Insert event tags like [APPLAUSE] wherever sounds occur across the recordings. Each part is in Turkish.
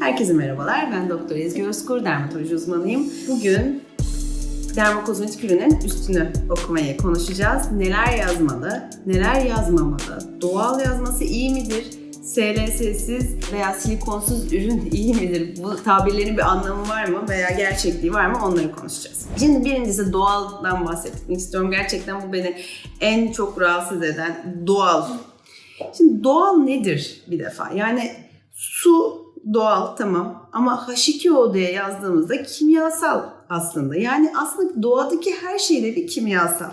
Herkese merhabalar. Ben Doktor Ezgi Özkur, dermatoloji uzmanıyım. Bugün dermokozmetik ürünün üstünü okumayı konuşacağız. Neler yazmalı, neler yazmamalı, doğal yazması iyi midir, SLS'siz veya silikonsuz ürün iyi midir? Bu tabirlerin bir anlamı var mı veya gerçekliği var mı? Onları konuşacağız. Şimdi birincisi doğaldan bahsetmek istiyorum. Gerçekten bu beni en çok rahatsız eden doğal. Şimdi doğal nedir bir defa? Yani su doğal tamam ama H2O diye yazdığımızda kimyasal aslında. Yani aslında doğadaki her şeyde bir kimyasal.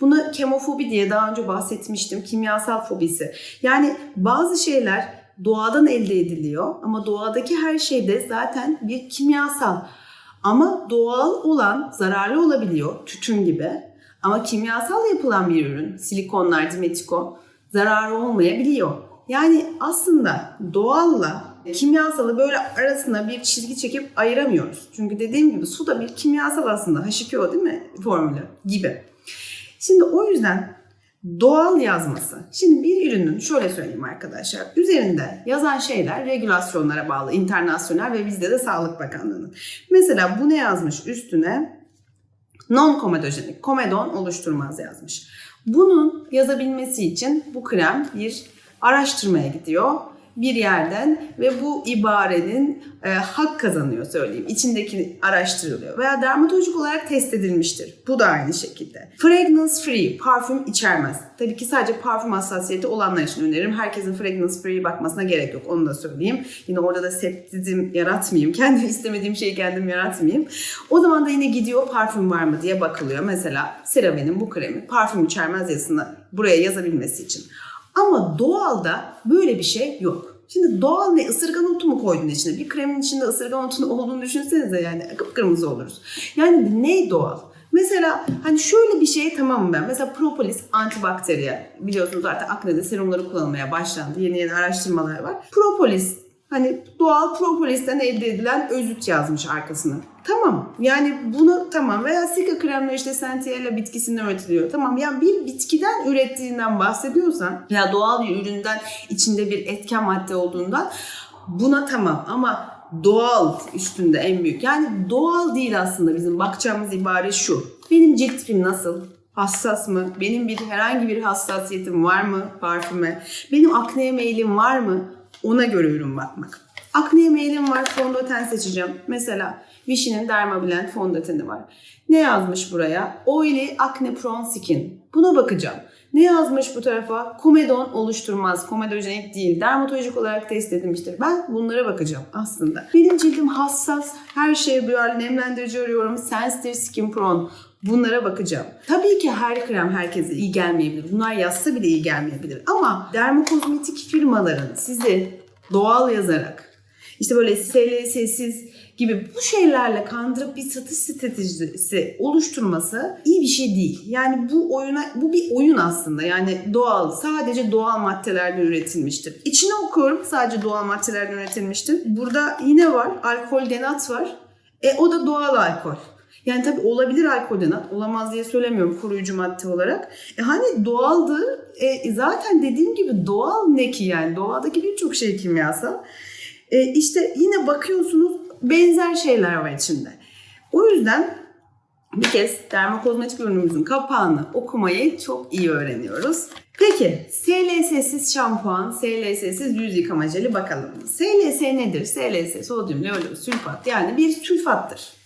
Buna kemofobi diye daha önce bahsetmiştim. Kimyasal fobisi. Yani bazı şeyler doğadan elde ediliyor ama doğadaki her şeyde zaten bir kimyasal. Ama doğal olan zararlı olabiliyor tütün gibi. Ama kimyasal yapılan bir ürün, silikonlar, dimetikon zararı olmayabiliyor. Yani aslında doğalla kimyasalı böyle arasına bir çizgi çekip ayıramıyoruz. Çünkü dediğim gibi su da bir kimyasal aslında. H2O değil mi formülü gibi. Şimdi o yüzden doğal yazması. Şimdi bir ürünün şöyle söyleyeyim arkadaşlar. Üzerinde yazan şeyler regülasyonlara bağlı. internasyonel ve bizde de Sağlık Bakanlığı'nın. Mesela bu ne yazmış üstüne? Non-komedojenik, komedon oluşturmaz yazmış. Bunun yazabilmesi için bu krem bir araştırmaya gidiyor bir yerden ve bu ibarenin e, hak kazanıyor söyleyeyim. İçindeki araştırılıyor veya dermatolojik olarak test edilmiştir. Bu da aynı şekilde. Fragrance free, parfüm içermez. Tabii ki sadece parfüm hassasiyeti olanlar için öneririm. Herkesin fragrance free bakmasına gerek yok. Onu da söyleyeyim. Yine orada da septizm yaratmayayım. [LAUGHS] Kendi istemediğim şeyi kendim yaratmayayım. O zaman da yine gidiyor parfüm var mı diye bakılıyor. Mesela CeraVe'nin bu kremi parfüm içermez yazısını buraya yazabilmesi için. Ama doğalda böyle bir şey yok. Şimdi doğal ne? Isırgan otu mu koydun içine? Bir kremin içinde ısırgan otunun olduğunu düşünsenize yani kıpkırmızı oluruz. Yani ne doğal? Mesela hani şöyle bir şey tamam ben. Mesela propolis antibakteriyel. Biliyorsunuz artık aknede serumları kullanılmaya başlandı. Yeni yeni araştırmalar var. Propolis hani doğal propolisten elde edilen özüt yazmış arkasına. Tamam yani bunu tamam veya sika kremler işte Sentiella bitkisinden üretiliyor. Tamam yani bir bitkiden ürettiğinden bahsediyorsan ya doğal bir üründen içinde bir etken madde olduğundan buna tamam ama doğal üstünde en büyük. Yani doğal değil aslında bizim bakacağımız ibare şu. Benim cilt tipim nasıl? Hassas mı? Benim bir herhangi bir hassasiyetim var mı parfüme? Benim akneye meylim var mı? Ona göre ürün bakmak. Akneye meylim var fondöten seçeceğim. Mesela Vichy'nin Dermablend fondöteni var. Ne yazmış buraya? Oily Acne Prone Skin. Buna bakacağım. Ne yazmış bu tarafa? Komedon oluşturmaz. Komedojenik değil. Dermatolojik olarak test edilmiştir. Ben bunlara bakacağım aslında. Benim cildim hassas. Her şeye duyarlı. Nemlendirici arıyorum. Sensitive Skin Prone. Bunlara bakacağım. Tabii ki her krem herkese iyi gelmeyebilir. Bunlar yazsa bile iyi gelmeyebilir. Ama dermokozmetik firmaların sizi doğal yazarak işte böyle SLS'siz gibi bu şeylerle kandırıp bir satış stratejisi oluşturması iyi bir şey değil. Yani bu oyuna bu bir oyun aslında. Yani doğal, sadece doğal maddelerden üretilmiştir. İçine okuyorum sadece doğal maddelerden üretilmiştir. Burada yine var, alkol denat var. E o da doğal alkol. Yani tabii olabilir alkol denat, olamaz diye söylemiyorum koruyucu madde olarak. E hani doğaldı, e zaten dediğim gibi doğal ne ki yani doğadaki birçok şey kimyasal. E işte yine bakıyorsunuz benzer şeyler var içinde. O yüzden bir kez dermokozmetik ürünümüzün kapağını okumayı çok iyi öğreniyoruz. Peki SLS'siz şampuan, SLS'siz yüz yıkama jeli bakalım. SLS nedir? SLS sodyum leolür sülfat yani bir sülfattır.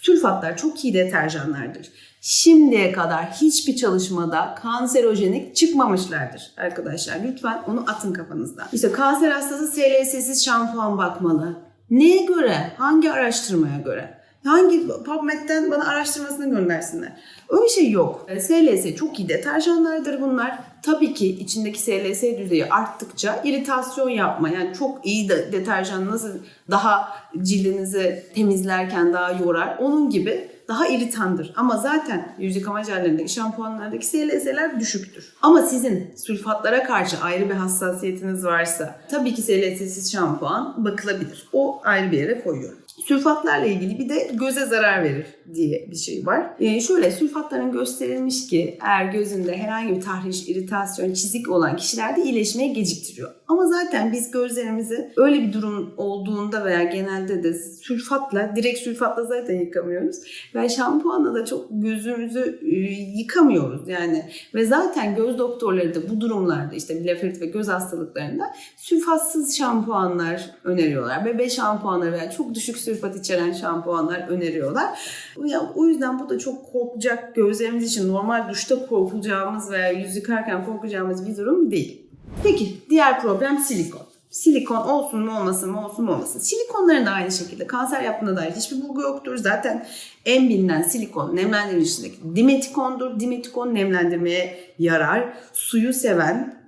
Sülfatlar çok iyi deterjanlardır. Şimdiye kadar hiçbir çalışmada kanserojenik çıkmamışlardır arkadaşlar. Lütfen onu atın kafanızdan. İşte kanser hastası SLS'siz şampuan bakmalı. Neye göre? Hangi araştırmaya göre? Hangi PubMed'den bana araştırmasını göndersinler. Öyle şey yok. SLS çok iyi deterjanlardır bunlar. Tabii ki içindeki SLS düzeyi arttıkça iritasyon yapma. Yani çok iyi de deterjan nasıl daha cildinizi temizlerken daha yorar. Onun gibi daha iritandır. Ama zaten yüz yıkama jellerindeki, şampuanlardaki SLS'ler düşüktür. Ama sizin sülfatlara karşı ayrı bir hassasiyetiniz varsa tabii ki SLS'siz şampuan bakılabilir. O ayrı bir yere koyuyorum. Sülfatlarla ilgili bir de göze zarar verir diye bir şey var. Ee, şöyle sülfatların gösterilmiş ki eğer gözünde herhangi bir tahriş, iritasyon, çizik olan kişilerde iyileşmeye geciktiriyor. Ama zaten biz gözlerimizi öyle bir durum olduğunda veya genelde de sülfatla, direkt sülfatla zaten yıkamıyoruz. Ve şampuanla da çok gözümüzü e, yıkamıyoruz yani. Ve zaten göz doktorları da bu durumlarda işte blefarit ve göz hastalıklarında sülfatsız şampuanlar öneriyorlar. Bebe şampuanları veya çok düşük sülfat içeren şampuanlar öneriyorlar. Ya, o yüzden bu da çok korkacak gözlerimiz için normal duşta korkacağımız veya yüz yıkarken korkacağımız bir durum değil. Peki diğer problem silikon. Silikon olsun mu olmasın mı olsun mu olmasın. Silikonların da aynı şekilde kanser yaptığına dair hiçbir bulgu yoktur. Zaten en bilinen silikon nemlendiricindeki dimetikondur. Dimetikon nemlendirmeye yarar. Suyu seven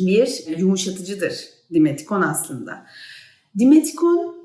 bir yumuşatıcıdır dimetikon aslında. Dimetikon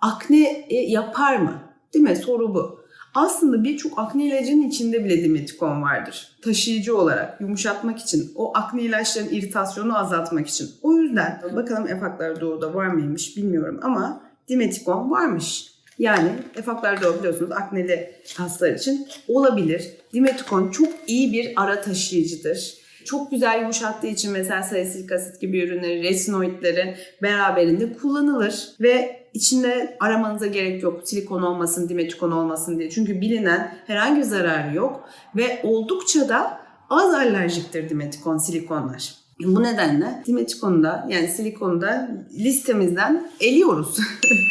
akne e, yapar mı? Değil mi? Soru bu. Aslında birçok akne ilacının içinde bile dimetikon vardır. Taşıyıcı olarak, yumuşatmak için, o akne ilaçların iritasyonu azaltmak için. O yüzden bakalım efaklar doğuda var mıymış bilmiyorum ama dimetikon varmış. Yani efaklar doğu biliyorsunuz akneli hastalar için olabilir. Dimetikon çok iyi bir ara taşıyıcıdır. Çok güzel yumuşattığı için mesela salisilik asit gibi ürünleri, resinoidleri beraberinde kullanılır ve içinde aramanıza gerek yok. Silikon olmasın, dimetikon olmasın diye. Çünkü bilinen herhangi bir zararı yok ve oldukça da az alerjiktir dimetikon, silikonlar. Bu nedenle dimetikonu da yani silikonu da listemizden eliyoruz.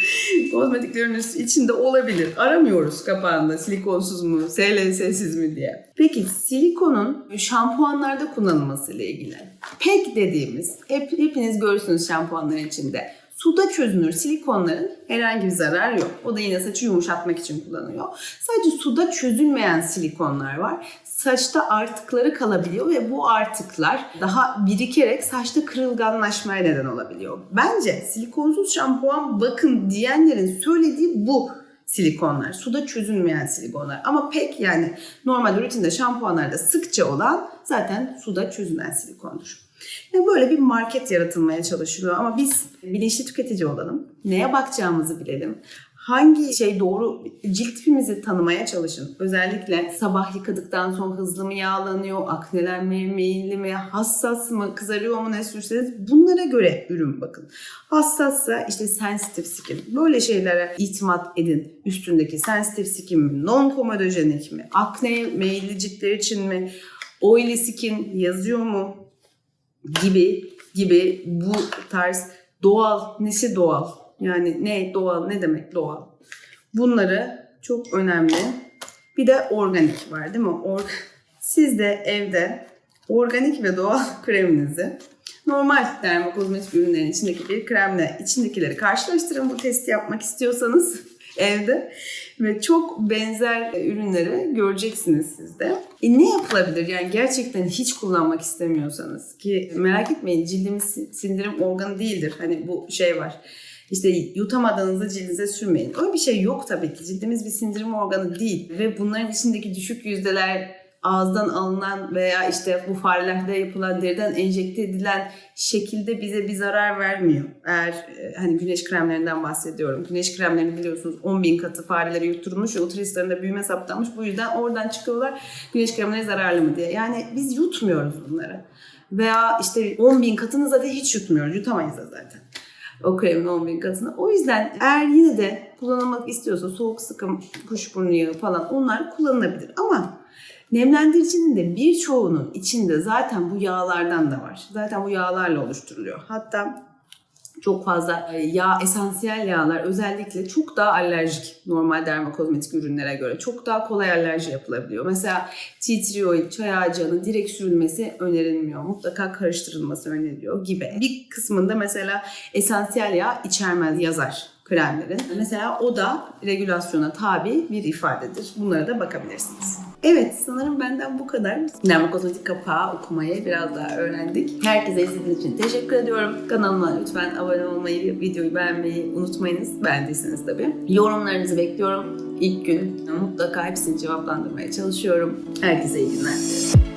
[LAUGHS] Kozmetiklerin içinde olabilir. Aramıyoruz kapağında silikonsuz mu, SLS'siz mi diye. Peki silikonun şampuanlarda kullanılması ile ilgili. PEG dediğimiz, hep, hepiniz görürsünüz şampuanların içinde. Suda çözünür silikonların herhangi bir zararı yok. O da yine saçı yumuşatmak için kullanılıyor. Sadece suda çözülmeyen silikonlar var. Saçta artıkları kalabiliyor ve bu artıklar daha birikerek saçta kırılganlaşmaya neden olabiliyor. Bence silikonsuz şampuan bakın diyenlerin söylediği bu silikonlar. Suda çözülmeyen silikonlar. Ama pek yani normal rutinde şampuanlarda sıkça olan zaten suda çözülen silikondur. Yani böyle bir market yaratılmaya çalışılıyor ama biz bilinçli tüketici olalım. Neye bakacağımızı bilelim. Hangi şey doğru cilt tipimizi tanımaya çalışın. Özellikle sabah yıkadıktan sonra hızlı mı yağlanıyor, aknelenmeye meyilli mi, hassas mı, kızarıyor mu ne sürseniz bunlara göre ürün bakın. Hassassa işte sensitive skin. Böyle şeylere itimat edin. Üstündeki sensitive skin mi, non komodojenik mi, akne meyilli ciltler için mi, oily skin yazıyor mu gibi gibi bu tarz doğal, nesi doğal? Yani ne doğal, ne demek doğal? Bunları çok önemli. Bir de organik var değil mi? Or Siz de evde organik ve doğal [LAUGHS] kreminizi normal dermokozmetik ürünlerin içindeki bir kremle içindekileri karşılaştırın bu testi yapmak istiyorsanız [LAUGHS] evde ve çok benzer ürünleri göreceksiniz siz de. E ne yapılabilir? Yani gerçekten hiç kullanmak istemiyorsanız ki merak etmeyin cildimiz sindirim organı değildir. Hani bu şey var. İşte yutamadığınızda cildinize sürmeyin. Öyle bir şey yok tabii ki. Cildimiz bir sindirim organı değil. Ve bunların içindeki düşük yüzdeler ağızdan alınan veya işte bu farelerde yapılan deriden enjekte edilen şekilde bize bir zarar vermiyor. Eğer e, hani güneş kremlerinden bahsediyorum. Güneş kremlerini biliyorsunuz 10 bin katı farelere yutturulmuş ve büyüme saptanmış. Bu yüzden oradan çıkıyorlar güneş kremleri zararlı mı diye. Yani biz yutmuyoruz bunları. Veya işte 10 bin katını zaten hiç yutmuyoruz. Yutamayız da zaten o kremin 10 bin katını. O yüzden eğer yine de kullanılmak istiyorsa soğuk sıkım, kuşburnu yağı falan onlar kullanılabilir. Ama Nemlendiricinin de birçoğunun içinde zaten bu yağlardan da var. Zaten bu yağlarla oluşturuluyor. Hatta çok fazla yağ, esansiyel yağlar özellikle çok daha alerjik normal dermokozmetik ürünlere göre. Çok daha kolay alerji yapılabiliyor. Mesela tea tree oil, çay ağacının direkt sürülmesi önerilmiyor. Mutlaka karıştırılması öneriliyor gibi. Bir kısmında mesela esansiyel yağ içermez yazar kremlerin. Mesela o da regülasyona tabi bir ifadedir. Bunlara da bakabilirsiniz. Evet sanırım benden bu kadar. Dermokozmetik kapağı okumayı biraz daha öğrendik. Herkese izlediğiniz için teşekkür ediyorum. Kanalıma lütfen abone olmayı, videoyu beğenmeyi unutmayınız. Beğendiyseniz tabii. Yorumlarınızı bekliyorum. İlk gün mutlaka hepsini cevaplandırmaya çalışıyorum. Herkese iyi günler.